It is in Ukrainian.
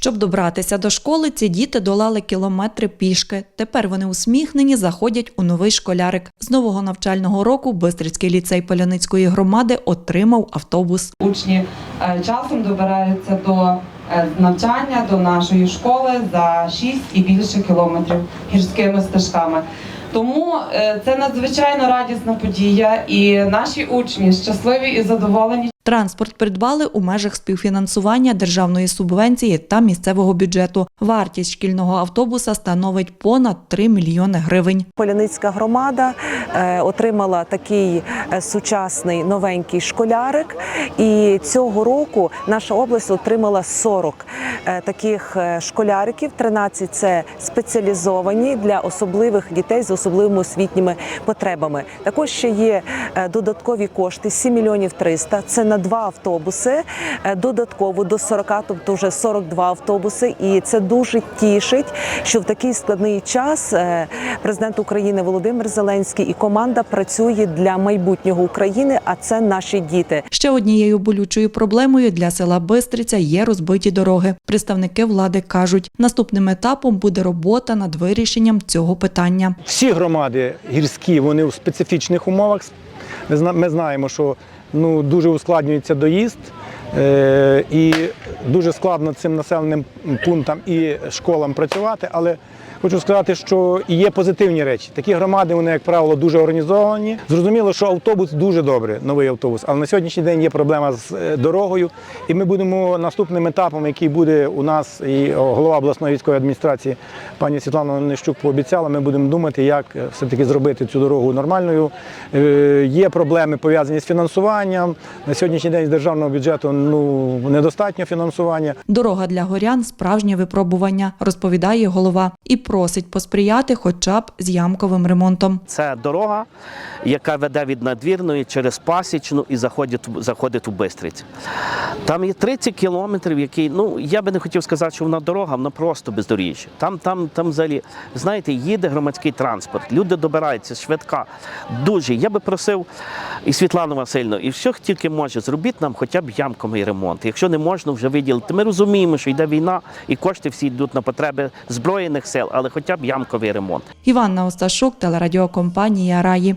Щоб добратися до школи, ці діти долали кілометри пішки. Тепер вони усміхнені, заходять у новий школярик. З нового навчального року Бистрицький ліцей Поляницької громади отримав автобус. Учні е, часом добираються до е, навчання до нашої школи за 6 і більше кілометрів гірськими стежками. Тому е, це надзвичайно радісна подія, і наші учні щасливі і задоволені. Транспорт придбали у межах співфінансування державної субвенції та місцевого бюджету. Вартість шкільного автобуса становить понад 3 мільйони гривень. Поляницька громада е, отримала такий е, сучасний новенький школярик, і цього року наша область отримала 40 е, таких школяриків. 13 – це спеціалізовані для особливих дітей з особливими освітніми потребами. Також ще є додаткові кошти 7 мільйонів 300. Це на два автобуси. е, Додатково до 40, тобто вже 42 автобуси. І це дуже тішить, що в такий складний час е, президент України Володимир Зеленський і команда працює для майбутнього України. А це наші діти. Ще однією болючою проблемою для села Бистриця є розбиті дороги. Представники влади кажуть, наступним етапом буде робота над вирішенням цього питання. Всі громади гірські, вони в специфічних умовах. Ми знаємо, що ну, дуже ускладнюється доїзд. Е, І дуже складно цим населеним пунктам і школам працювати, але хочу сказати, що є позитивні речі. Такі громади, вони, як правило, дуже організовані. Зрозуміло, що автобус дуже добре, новий автобус, але на сьогоднішній день є проблема з е, дорогою. І ми будемо наступним етапом, який буде у нас, і голова обласної військової адміністрації пані Світлана Нищук пообіцяла, ми будемо думати, як е, все-таки зробити цю дорогу нормальною. Є проблеми пов'язані з фінансуванням. На сьогоднішній день з державного бюджету ну, недостатньо фінансування. Дорога для горян справжнє випробування, розповідає голова, і просить посприяти хоча б з ямковим ремонтом. Це дорога, яка веде від надвірної через пасічну і заходить, заходить у Бистриць. Там є 30 кілометрів, які, ну я би не хотів сказати, що вона дорога, вона просто бездоріжжя. Там, там, там взагалі, знаєте, їде громадський транспорт, люди добираються швидка. Дуже. Я би просив і Світлану Васильівну, і що тільки може, зробіть нам хоча б ямковий ремонт. Якщо не можна вже виділити. Ми розуміємо, що йде війна і кошти всі йдуть на потреби Збройних сил, але хоча б ямковий ремонт. Іванна Осташук, телерадіокомпанія Раї.